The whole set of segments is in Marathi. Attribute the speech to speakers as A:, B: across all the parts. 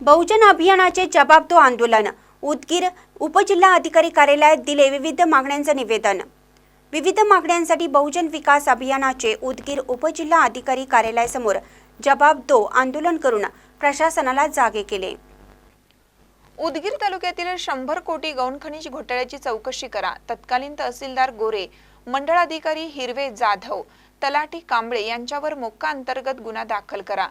A: बहुजन अभियानाचे जबाब तो आंदोलन. उदगीर उपजिल्हा अधिकारी कार्यालयात दिले विविध मागण्यांचं निवेदन. विविध मागण्यांसाठी बहुजन विकास अभियानाचे उदगीर उपजिल्हा अधिकारी कार्यालयासमोर जबाब दो आंदोलन करून प्रशासनाला जागे केले.
B: उदगीर तालुक्यातील शंभर कोटी गौण खनिज घोटाळ्याची चौकशी करा. तत्कालीन तहसीलदार गोरे मंडळाधिकारी हिरवे जाधव तलाठी कांबळे यांच्यावर मोक्का अंतर्गत गुन्हा दाखल करा.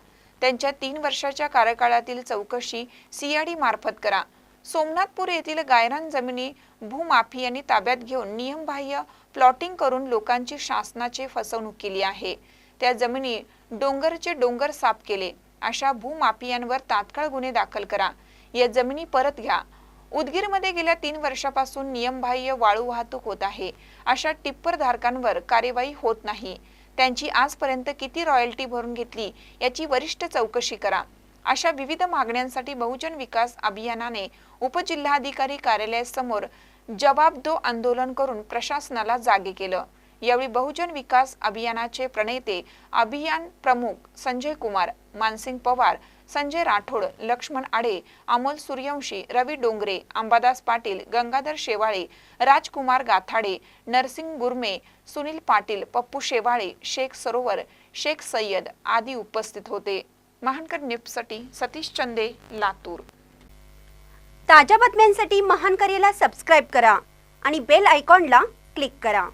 B: त्यांच्या तीन वर्षाच्या कार्यकाळातील चौकशी सीआयडी मार्फत करा. सोमनाथपूर येथील गायरान जमिनी भूमाफियांनी ताब्यात घेऊन नियमबाह्य प्लॉटिंग करून लोकांची शासनाची फसवणूक केली आहे. त्या जमिनी डोंगरचे डोंगर साफ केले. अशा भूमाफियांवर तात्काळ गुन्हे दाखल करा. या जमिनी परत घ्या. उदगीरमध्ये गेल्या तीन वर्षापासून नियमबाह्य वाळू वाहतूक होत आहे. अशा टिप्पर धारकांवर कार्यवाही होत नाही. त्यांची आजपर्यंत किती रॉयल्टी भरून घेतली याची वरिष्ठ चौकशी करा. अशा विविध मागण्यांसाठी बहुजन विकास अभियानाने उपजिल्हाधिकारी कार्यालयासमोर जबाब दो आंदोलन करून प्रशासनाला जागे केलं. यावेळी बहुजन विकास अभियानाचे प्रणेते अभियान प्रमुख संजय कुमार मानसिंग पवार संजय राठोड लक्ष्मण आडे अमोल सूर्यवंशी रवी डोंगरे अंबादास पाटील गंगाधर शेवाळे राजकुमार गाथाडे नरसिंग गुरमे सुनील पाटील पप्पू शेवाळे शेख सरोवर शेख सय्यद आदी उपस्थित होते. महानकर निप्ससाठी सतीश चंदे लातूर.
A: ताज्या बातम्यांसाठी महानकरेला सबस्क्राईब करा आणि बेल आयकॉनला क्लिक करा.